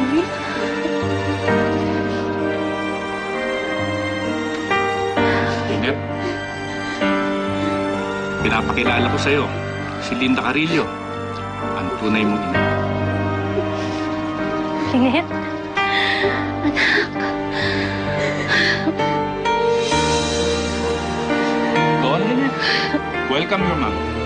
Mommy. Inep, pinapakilala ko sa'yo si Linda Carillo, ang tunay mong ina. Lynette? Go on, Lynette. Welcome your mom.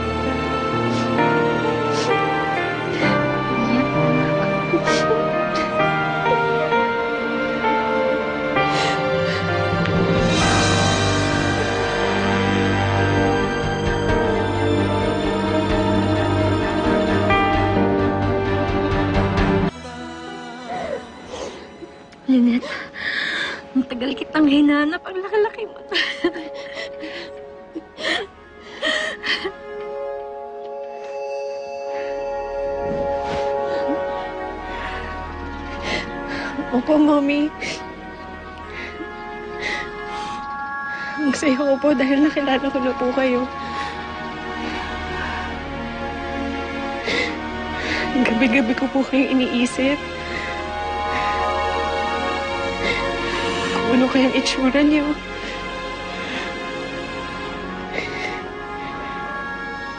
Lynette, ang tagal kitang hinanap. Ang laki-laki mo. Opo, Mommy. Ang saya ko po dahil nakilala ko na po kayo. Gabi-gabi ko po kayong iniisip. Ano kayang itsura niyo.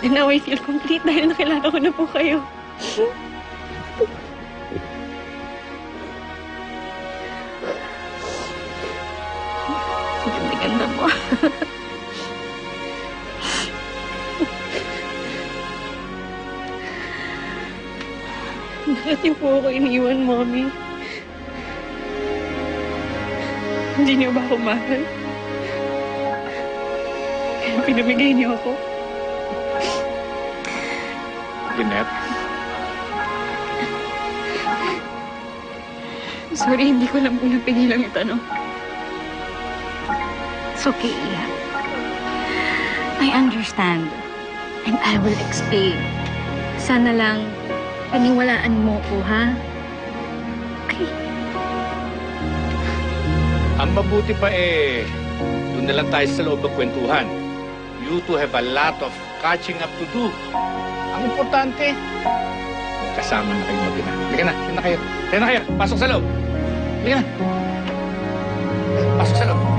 And now I feel complete dahil nakilala ko na po kayo. Ang ganda mo. Bakit niyo po ako iniwan, Mommy? Hindi niyo ba ako mahal? Kaya pinamigay niyo ako. Lynette, Sorry, hindi ko lang po napigilan yung tanong. It's okay, Iya. I understand. And I will explain. Sana lang, paniwalaan mo ko, ha? Okay. Ang mabuti pa eh, doon na lang tayo sa loob ng kwentuhan. You two have a lot of catching up to do. Ang importante, kasama na kayo mag-ina. Halika na, halika na kayo. Halika na kayo, pasok sa loob. Halika na. Pasok sa loob.